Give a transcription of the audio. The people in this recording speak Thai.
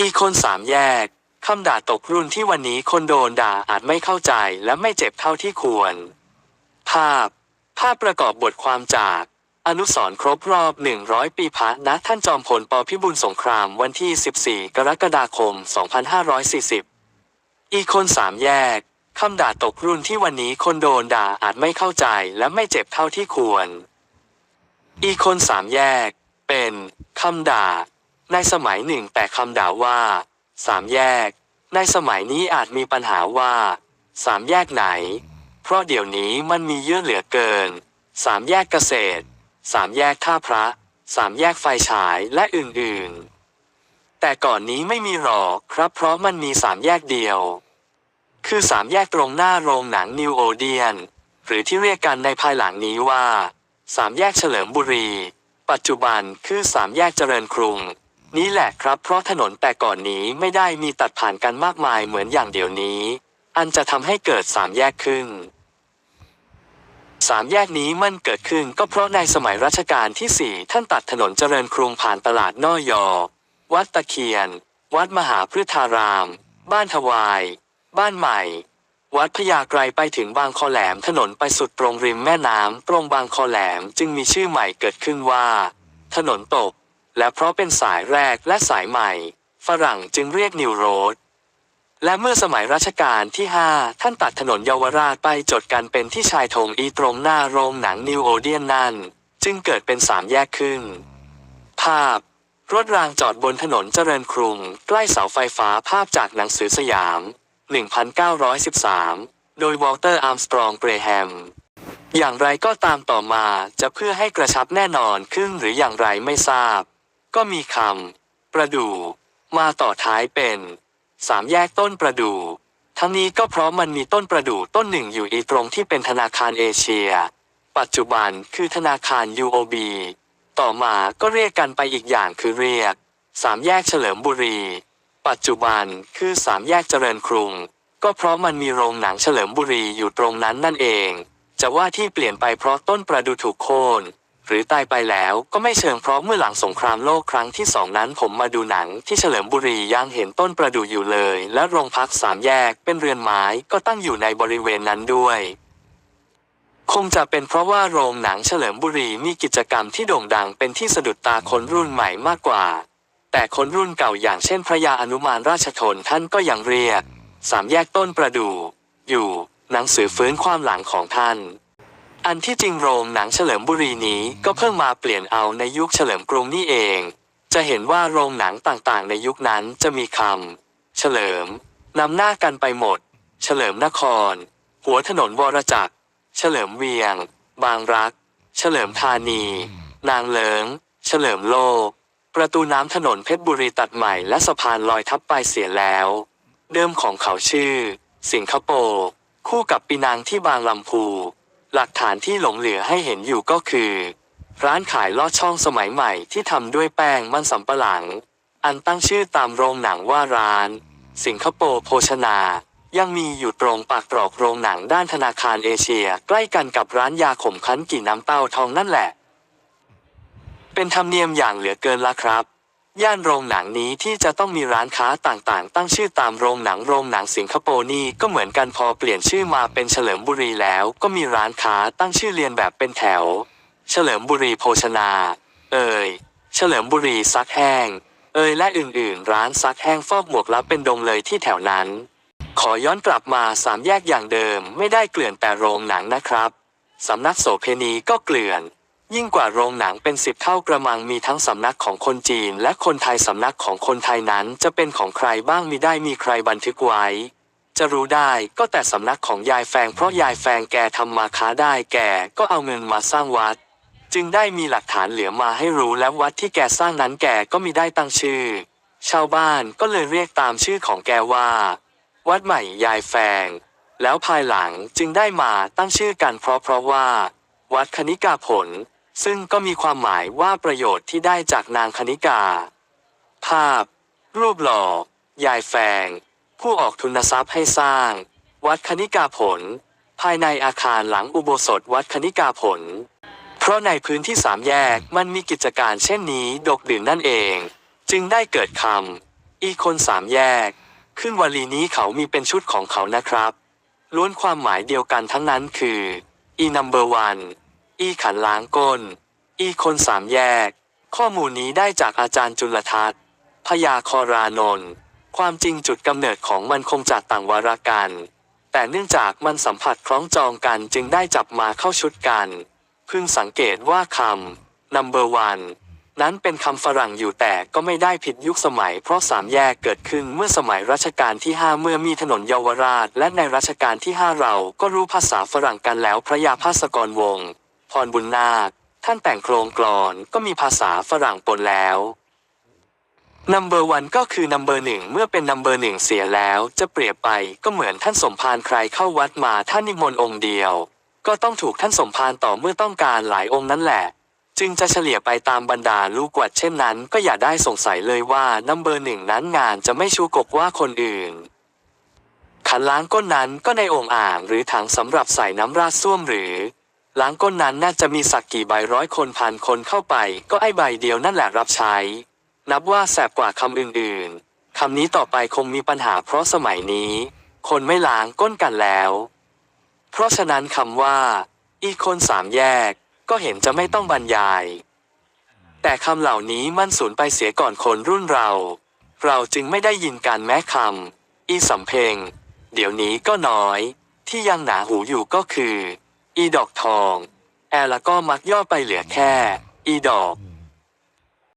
อีคนสามแยกคำด่าตกรุ่นที่วันนี้คนโดนด่าอาจไม่เข้าใจและไม่เจ็บเท่าที่ควร ภาพ ภาพประกอบบทความจาก อนุสรครบรอบ 100 ปีพระณท่านจอมพลปพิบูลสงครามวันที่ 14 กรกฎาคม 2540 อีคนสามแยกคำด่าตกรุ่นที่วันนี้คนโดนด่าอาจไม่เข้าใจและไม่เจ็บเท่าที่ควร อีคนสามแยก เป็นคำด่า ในสมัยหนึ่งแต่คำด่าว่าสามแยก ในสมัยนี้อาจมีปัญหาว่าสามแยกไหน เพราะเดี๋ยวนี้มันมีเยอะเหลือเกินสามแยกเกษตรสามแยกท่าพระสามแยกไฟฉายและอื่นๆ แต่ก่อนนี้ไม่มีหรอกครับเพราะมันมีสามแยกเดียว คือสามแยกตรงหน้าโรงหนังนิวโอเดียน หรือที่เรียกกันในภายหลังนี้ว่าสามแยกเฉลิมบุรี ปัจจุบันคือสามแยกเจริญกรุง นี่แหละครับ เพราะถนนแต่ก่อนนี้ไม่ได้มีตัดผ่านกันมากมายเหมือนอย่างเดี๋ยวนี้ อันจะทำให้เกิดสามแยกขึ้นสามแยกนี้มันเกิดขึ้นก็เพราะในสมัยรัชกาลที่สี่ท่านตัดถนนเจริญกรุงผ่านตลาดน้อยอ วัดตะเคียน วัดมหาพฤทธาราม บ้านทวาย บ้านใหม่ วัดพญาไกรไปถึงบางคอแหลมถนนไปสุดตรงริมแม่น้ำตรงบางคอแหลมจึงมีชื่อใหม่เกิดขึ้นว่า ถนนตก และเพราะเป็นสายแรกและสายใหม่ ฝรั่งจึงเรียกนิวโรด และเมื่อสมัยรัชกาลที่ 5 ท่านตัดถนนเยาวราชไปจดกันเป็นที่ชายธงอีตรงหน้าโรงหนังนิวโอเดียนนั่น จึงเกิดเป็นสามแยกขึ้น ภาพ รถรางจอดบนถนนเจริญกรุง ใกล้เสาไฟฟ้าภาพจากหนังสือสยาม 1913 โดยวอลเตอร์อาร์มสตรองเบรแฮมอย่างไรก็ตามต่อมาจะเพื่อให้กระชับแน่นอนขึ้นหรืออย่างไรไม่ทราบ ก็มีคำประดู่มาต่อท้ายเป็นสามแยกต้นประดู่ทั้งนี้ก็เพราะมันมีต้นประดู่ต้นหนึ่งอยู่อีตรงที่เป็นธนาคารเอเชีย ปัจจุบันคือธนาคาร UOB ต่อมาก็เรียกกันไปอีกอย่างคือเรียกสามแยกเฉลิมบุรี ปัจจุบันคือสามแยกเจริญกรุง ก็เพราะมันมีโรงหนังเฉลิมบุรีอยู่ตรงนั้นนั่นเอง จะว่าที่เปลี่ยนไปเพราะต้นประดู่ถูกโค่น หรือตายไปแล้วก็ไม่เชิงเพราะเมื่อหลังสงครามโลกครั้งที่สองนั้นผมมาดูหนังที่เฉลิมบุรียังเห็นต้นประดู่อยู่เลย และโรงพักสามแยกเป็นเรือนไม้ก็ตั้งอยู่ในบริเวณนั้นด้วย คงจะเป็นเพราะว่าโรงหนังเฉลิมบุรีมีกิจกรรมที่โด่งดังเป็นที่สะดุดตาคนรุ่นใหม่มากกว่า แต่คนรุ่นเก่าอย่างเช่นพระยาอนุมานราชทนท่านก็ยังเรียก สามแยกต้นประดู่อยู่ หนังสือฟื้นความหลังของท่าน อันที่จริงโรงหนังเฉลิมบุรีนี้ก็เพิ่งมาเปลี่ยนเอาในยุคเฉลิมกรุงนี่เอง จะเห็นว่าโรงหนังต่างๆ ในยุคนั้นจะมีคำเฉลิมนำหน้ากันไปหมด เฉลิมนคร หัวถนนวรจักร เฉลิมเวียง บางรัก เฉลิมธานี นางเลิง เฉลิมโลก ประตูน้ำถนนเพชรบุรีตัดใหม่และสะพานลอยทับไปเสียแล้ว เดิมของเขาชื่อ สิงคโปร์คู่กับปีนังที่บางลำพู หลักฐานที่หลงเหลือให้เห็นอยู่ก็คือ ร้านขายลอดช่องสมัยใหม่ที่ทำด้วยแป้งมันสำปะหลัง อันตั้งชื่อตามโรงหนังว่าร้าน สิงคโปร์โภชนา ยังมีอยู่ตรงปากตรอกโรงหนังด้านธนาคารเอเชีย ใกล้กันกับร้านยาขมคั้นกี่น้ำเต้าทองนั่นแหละ เป็นธรรมเนียมอย่างเหลือเกินละครับ ย่านโรงหนังนี้ที่จะต้องมีร้านค้าต่างๆ ตั้งชื่อตามโรงหนังโรงหนังสิงคโปร์นี่ก็เหมือนกันพอเปลี่ยนชื่อมาเป็นเฉลิมบุรีแล้ว ก็มีร้านค้าตั้งชื่อเรียนแบบเป็นแถว เฉลิมบุรีโภชนา เอ่ยเฉลิมบุรีซักแห้ง เอ่ยและอื่นๆ ร้านซักแห้งฟอกหมวกลับเป็นดงเลยที่แถวนั้น ขอย้อนกลับมาสามแยกอย่างเดิม ไม่ได้เกลื่อนแต่โรงหนังนะครับสำนักโสเพณีก็เกลื่อน ยิ่งกว่าโรงหนังเป็นสิบเท่ากระมังมีทั้งสำนักของคนจีน และคนไทยสำนักของคนไทยนั้นจะเป็นของใครบ้างมีได้มีใครบันทึกไว้ จะรู้ได้ก็แต่สำนักของยายแฟงเพราะยายแฟงแกทำมาค้าได้แกก็เอาเงินมาสร้างวัด จึงได้มีหลักฐานเหลือมาให้รู้และวัดที่แกสร้างนั้นแกก็มีได้ตั้งชื่อ ชาวบ้านก็เลยเรียกตามชื่อของแกว่า วัดใหม่ยายแฟง แล้วภายหลังจึงได้มาตั้งชื่อกันเพราะเพราะว่า วัดคณิกาผล ซึ่งก็มีความหมายว่าประโยชน์ที่ได้จากนางคณิกา ภาพ รูปหล่อ ยายแฟงผู้ออกทุนทรัพย์ให้สร้าง วัดคณิกาผล ภายในอาคารหลังอุโบสถวัดคณิกาผล เพราะในพื้นที่สามแยกมันมีกิจการเช่นนี้ดกดื่นนั่นเอง จึงได้เกิดคำอีคนสามแยก ขึ้นวลีนี้เขามีเป็นชุดของเขานะครับ ล้วนความหมายเดียวกันทั้งนั้นคือ อีนัมเบอร์วัน อีขันล้างก้น อีคนสามแยก ข้อมูลนี้ได้จากอาจารย์จุลทัศน์พยาคอรานนท์ความจริงจุดกำเนิดของมันคงจากต่างวาระกัน แต่เนื่องจากมันสัมผัสคล้องจองกันจึงได้จับมาเข้าชุดกันเพึงสังเกตว่าคำ number one นั้นเป็นคำฝรั่งอยู่แต่ก็ไม่ได้ผิดยุคสมัย เพราะสามแยกเกิดขึ้นเมื่อสมัยรัชกาลที่ 5 เมื่อมีถนนเยาวราช และในรัชกาลที่ 5 เราก็รู้ภาษาฝรั่งกันแล้วพระยาภาสกรวงศ์ พรบุญนาค ท่านแต่งโครงกลอนก็มีภาษาฝรั่งปนแล้วนัมเบอร์วันก็คือนัมเบอร์หนึ่งเมื่อเป็นนัมเบอร์หนึ่งเสียแล้วจะเปรียบไปก็เหมือนท่านสมภารใครเข้าวัดมาท่านนิมนต์องค์เดียว ก็ต้องถูกท่านสมภารต่อเมื่อต้องการหลายองค์นั่นแหละ จึงจะเฉลี่ยไปตามบรรดาลูกวัดเช่นนั้น ก็อย่าได้สงสัยเลยว่านัมเบอร์หนึ่งนั้นงานจะไม่ชูกบว่าคนอื่น ขันล้างก้นนั้นก็ในองค์อ่างหรือถังสำหรับใส่น้ำราดส้วมหรือ ล้างก้นนั้นน่าจะมีสักกี่ใบร้อยคนพันคนเข้าไป ก็ไอใบเดียวนั่นแหละรับใช้ นับว่าแสบกว่าคำอื่นๆคำนี้ต่อไปคงมีปัญหาเพราะสมัยนี้ คนไม่ล้างก้นกันแล้ว เพราะฉะนั้นคำว่า อีคนสามแยก ก็เห็นจะไม่ต้องบรรยาย แต่คำเหล่านี้มันสูญไปเสียก่อนคนรุ่นเรา เราจึงไม่ได้ยินการแม้คำอีสำเพ็งเดี๋ยวนี้ก็น้อย ที่ยังหนาหูอยู่ก็คือ อีดอกทอง แอร์แล้วก็มักย่อไปเหลือแค่ อีดอก